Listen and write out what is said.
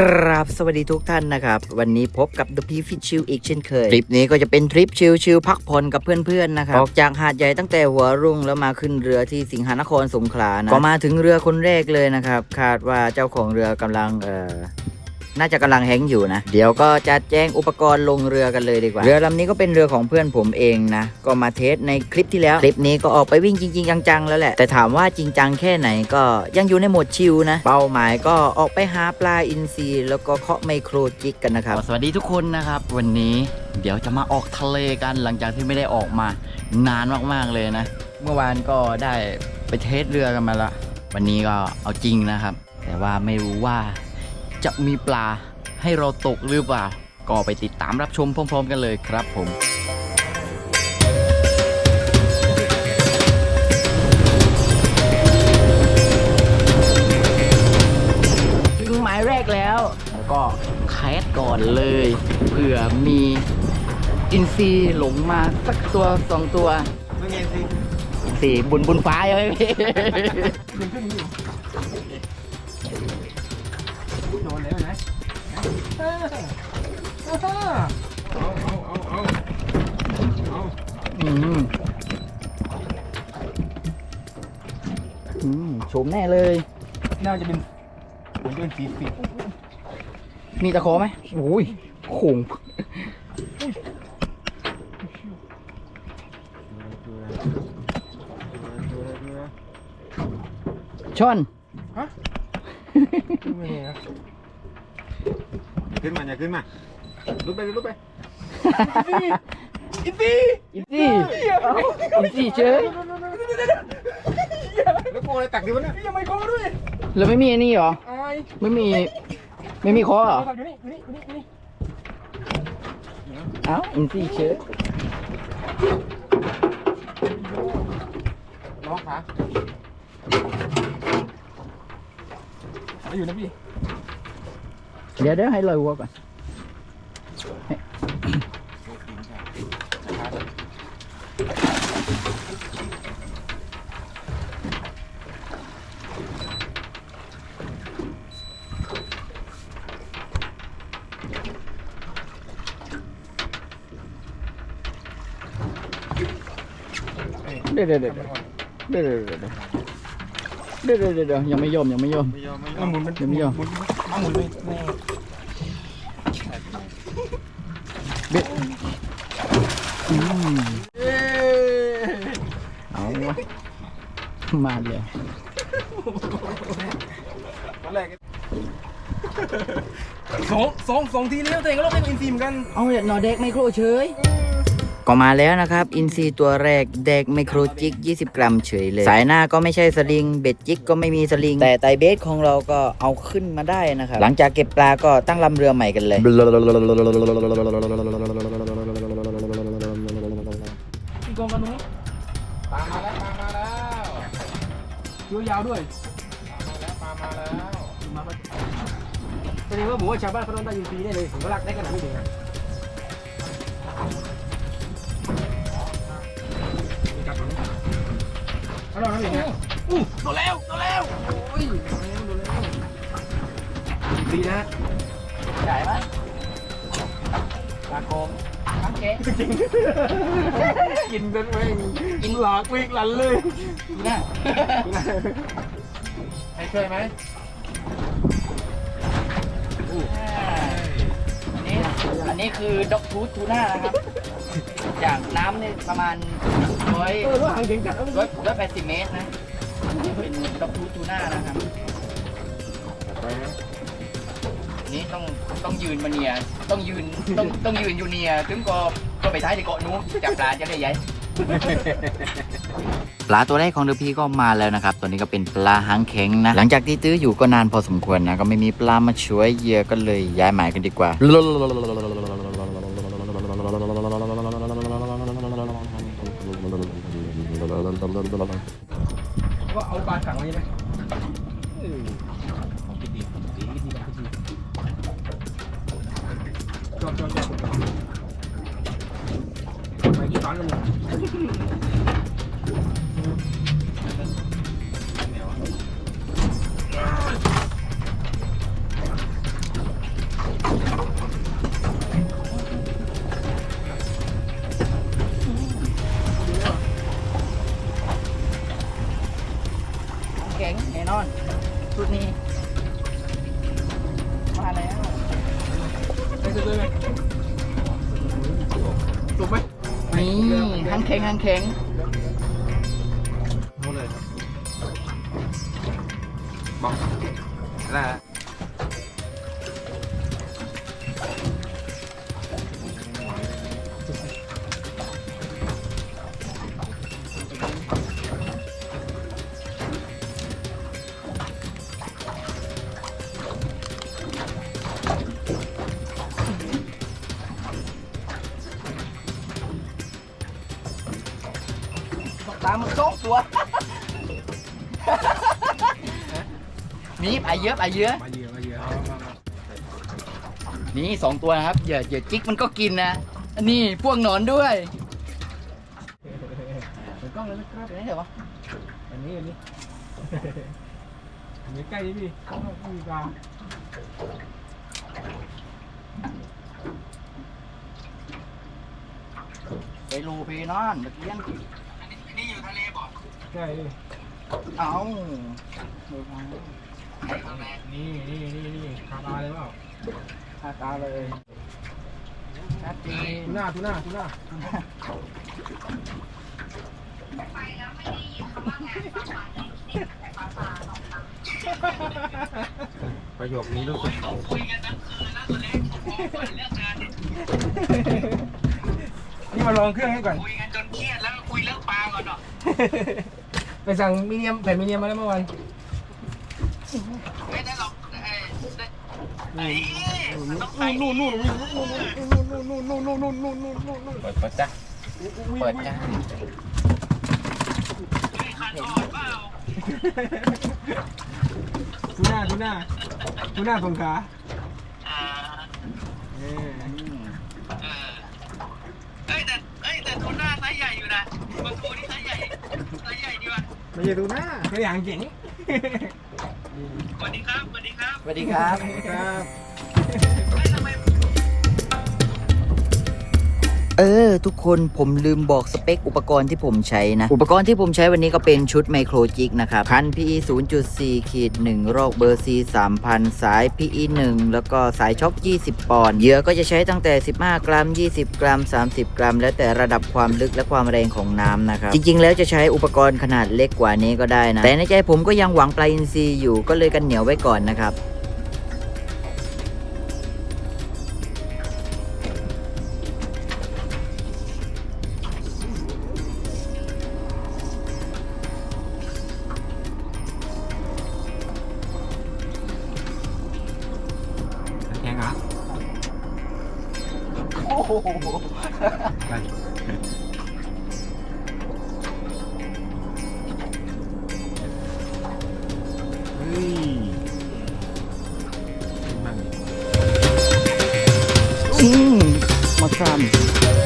กราบสวัสดีทุกท่านนะครับ วันนี้พบกับ The p f i s h Chill อีกเช่นเคย ทริปนี้ก็จะเป็นทริปชิลๆพักผ่อนกับเพื่อนๆนะครับออกจากหาดใหญ่ตั้งแต่หัวรุ่งแล้วมาขึ้นเรือที่สิงหานครสงขลานะก็มาถึงเรือคนแรกเลยนะครับ คาดว่าเจ้าของเรือกำลังเอ่อ น่าจะกำลังแฮงก์อยู่นะ เดี๋ยวก็จะแจ้งอุปกรณ์ลงเรือกันเลยดีกว่า เรือลำนี้ก็เป็นเรือของเพื่อนผมเองนะ ก็มาเทสในคลิปที่แล้ว คลิปนี้ก็ออกไปวิ่งจริง ๆ จังๆ แล้วแหละ แต่ถามว่าจริงจังแค่ไหนก็ยังอยู่ในโหมดชิลนะ เป้าหมายก็ออกไปหาปลาอินทรีแล้วก็เคาะไมโครจิกกันนะครับ สวัสดีทุกคนนะครับ วันนี้เดี๋ยวจะมาออกทะเลกันหลังจากที่ไม่ได้ออกมานานมากๆเลยนะ เมื่อวานก็ได้ไปเทสเรือกันมาละวันนี้ก็เอาจริงนะครับ แต่ว่าไม่รู้ว่า จะมีปลาให้เราตกหรือเปล่า ก็ไปติดตามรับชมพร้อม ๆ กันเลยครับผมถึงหมายแรกแล้วแล้วก็แคสก่อนเลยเผื่อมีอินซีหลงมาสักตัวสองตัวไม่ไงสิอินซีบุญบุญฟ้าใช่ไหมพี่โด เออเออเอาเอาเอาเอาเอาอืมอืมโฉมแน่เลย น่าจะเป็นผมเป็นสีสีมีตะขอไหมโอ้ยโขงช่อนขึ้นมาเนี่ย ขึ้นมาอย่าขึ้นมาลุกไปลุกไปอินซีอินซี่เอ้าอินซี่เชยแล้วกูอะไรตักดิวะเนี่ยยังไม่คอด้วยแล้วไม่มีอันนี้เหรออายไม่มีไม่มีคอเหรออยู่นี่อยู่นี่อยู่นี่อยู่นี่เอ้าอินซี่เชยน้องขาเอาอยู่นะพี่ giờ đéo hãy lời qua coi đây đây đây. Đây đây đây đây. เดี๋ยวเดี๋ยวเดี๋ยวยังไม่ยอมยังไม่ยอมไม่ยอมไม่ยอมหมุนมันยังไม่ยอมหมุนหมุนไม่ไม่เบ็ดอืมเอาวะมาเลยสองสองสองทีเลี้ยวตัวเองก็ลงเป็นอินซีมกัน เอาเนี่ยหนอเด็กไมโครเฉย ก็มาแล้วนะครับ อินซีตัวแรกเด็กไมโครจิก 20 กรัมเฉยเลย สายหน้าก็ไม่ใช่สลิง เบ็ดจิกก็ไม่มีสลิง แต่ไตเบสของเราก็เอาขึ้นมาได้นะครับ หลังจากเก็บปลาก็ตั้งลำเรือใหม่กันเลยพี่กองกันตรงนี้ปลามาแล้วปลามาแล้วตัวยาวด้วยปลามาแล้วปลามาแล้วมาแล้วแสดงว่าหมูว่าชาวบ้านเขาต้องได้ยินซีได้เลยผมก็รักได้ขนาดนี้เองอะ เอาเราทำอย่างเงี้ยอู้โดนแล้วโดนแล้วโอ้ยโดนแล้วโดนแล้วดีนะใหญ่ไหมปลาโคมทั้งเจ๊กินเป็นแม่งกินหลากวิกหลันเลยนะให้ช่วยไหมอันนี้อันนี้คือด็อกทูทูน่านะครับ จากน้ำเนี่ยประมาณร้อยร้อยร้อยแปดสิบเมตรนะเป็นด็อกทูทูน่านะครับนนี้ต้องต้องยืนมาเนียต้องยืนต้องต้องยืนอยู่เนียถึงก็ก็ไปท้ายในเกาะนู้นจับปลาจะได้ใหญ่ปลาตัวแรกของเดอพีก็มาแล้วนะครับ ตัวนี้ก็เป็นปลาหางแข็งนะ หลังจากที่ตื้ออยู่ก็นานพอสมควรนะ ก็ไม่มีปลามาช่วยเยื่อก็เลยย้ายหมายกันดีกว่า ก็เอาปลาสังไว้ไหมเออขอนดีจอดจอดจอดไปกี่ตอนแล้วมึง ถูกไหมนี่หันแข็งหันแข็ง ตัว นี่ไปเยอะไปเยอะ มาเยอะมาเยอะเอามามานี่สองตัวนะครับเหยื่อเหยื่อจิกมันก็กินนะนี่พวกหนอนด้วยเปิดกล้องเลยนะครับเดี๋ยวนี้เดี๋ยววะอันนี้อันนี้อันนี้ใกล้นี่พี่ข้างนอกมีปลาไปรูไปนอนตะเกียง ใช่เอาดี๋นี่นี่นี่คาตาเลยเปล่าคาตาเลยชัดเจนทุน่าทุน่าทุน่าไปแล้วไม่ได้ยินคำางานปาประโยคนี้รู้สึกคุยกันทั้งคืนแล้วตอนแรกผมก็เลือกงานนี่มาลองเครื่องให้ก่อนคุยกันจนเครียดแล้วคุยเรื่องปลาก่อนเนาะ ไปสั่งมีเนียมแผ่นมีเนียมมาแล้วเมื่อวานไม่ได้หรอกเอ้ยได้ไอ้มันต้องไปนู่นนู่นนู่นนู่นนู่นนู่นนู่นนู่นนู่นนู่นนู่นนู่นเปิดเปิดจ้ะเปิดจ้ะไม่ขาดทอดเปล่าทูน่าทูน่าทูน่าสงขาอ่าเออเออเอ้ยแต่เอ้ยแต่ทูน่าไซส์ใหญ่อยู่นะบางตัวนี่ไซส์ใหญ่ไซส์ใหญ่ดีว่ะ ไม่ใช่ทูน่าตัวอย่างเจ๋งสวัสดีครับ สวัสดีครับ สวัสดีครับ เฮ้ยทำไมเออ ทุกคนผมลืมบอกสเปคอุปกรณ์ที่ผมใช้นะ อุปกรณ์ที่ผมใช้วันนี้ก็เป็นชุดไมโครจิกนะครับ คัน PE 0.4ขีด1รอกเบอร์ C 3000 สาย PE 1 แล้วก็สายช็อค 20 ปอนด์เหยื่อก็จะใช้ตั้งแต่ 15 กรัม 20 กรัม 30 กรัม แล้วแต่ระดับความลึกและความแรงของน้ำนะครับ จริง ๆ แล้วจะใช้อุปกรณ์ขนาดเล็กกว่านี้ก็ได้นะ แต่ในใจผมก็ยังหวังปลาอินทรีอยู่ก็เลยกันเหนียวไว้ก่อนนะครับ เฮ้ยมันอืมมาซ้ำ